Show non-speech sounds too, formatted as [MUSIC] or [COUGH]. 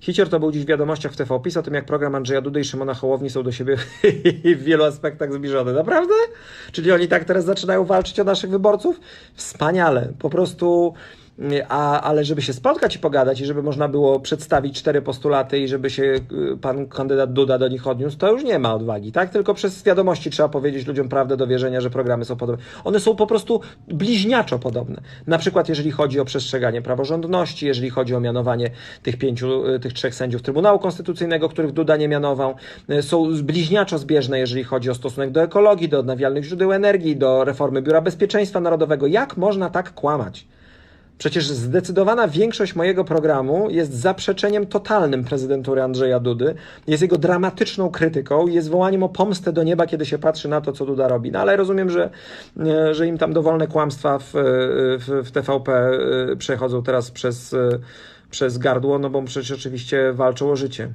Hicior to był dziś w wiadomościach w TV PiS o tym, jak program Andrzeja Dudy i Szymona Hołowni są do siebie [LAUGHS] w wielu aspektach zbliżone. Naprawdę? Czyli oni tak teraz zaczynają walczyć o naszych wyborców? Wspaniale. Po prostu a, ale żeby się spotkać i pogadać i żeby można było przedstawić cztery postulaty i żeby się y, pan kandydat Duda do nich odniósł, to już nie ma odwagi, tak? Tylko przez wiadomości trzeba powiedzieć ludziom prawdę do wierzenia, że programy są podobne. One są po prostu bliźniaczo podobne. Na przykład jeżeli chodzi o przestrzeganie praworządności, jeżeli chodzi o mianowanie tych pięciu, y, tych trzech sędziów Trybunału Konstytucyjnego, których Duda nie mianował, y, są bliźniaczo zbieżne, jeżeli chodzi o stosunek do ekologii, do odnawialnych źródeł energii, do reformy Biura Bezpieczeństwa Narodowego. Jak można tak kłamać? Przecież zdecydowana większość mojego programu jest zaprzeczeniem totalnym prezydentury Andrzeja Dudy, jest jego dramatyczną krytyką jest wołaniem o pomstę do nieba, kiedy się patrzy na to, co Duda robi. No ale rozumiem, że, e, że im tam dowolne kłamstwa w, w, w TVP e, przechodzą teraz przez, e, przez gardło, no bo przecież oczywiście walczą o życie.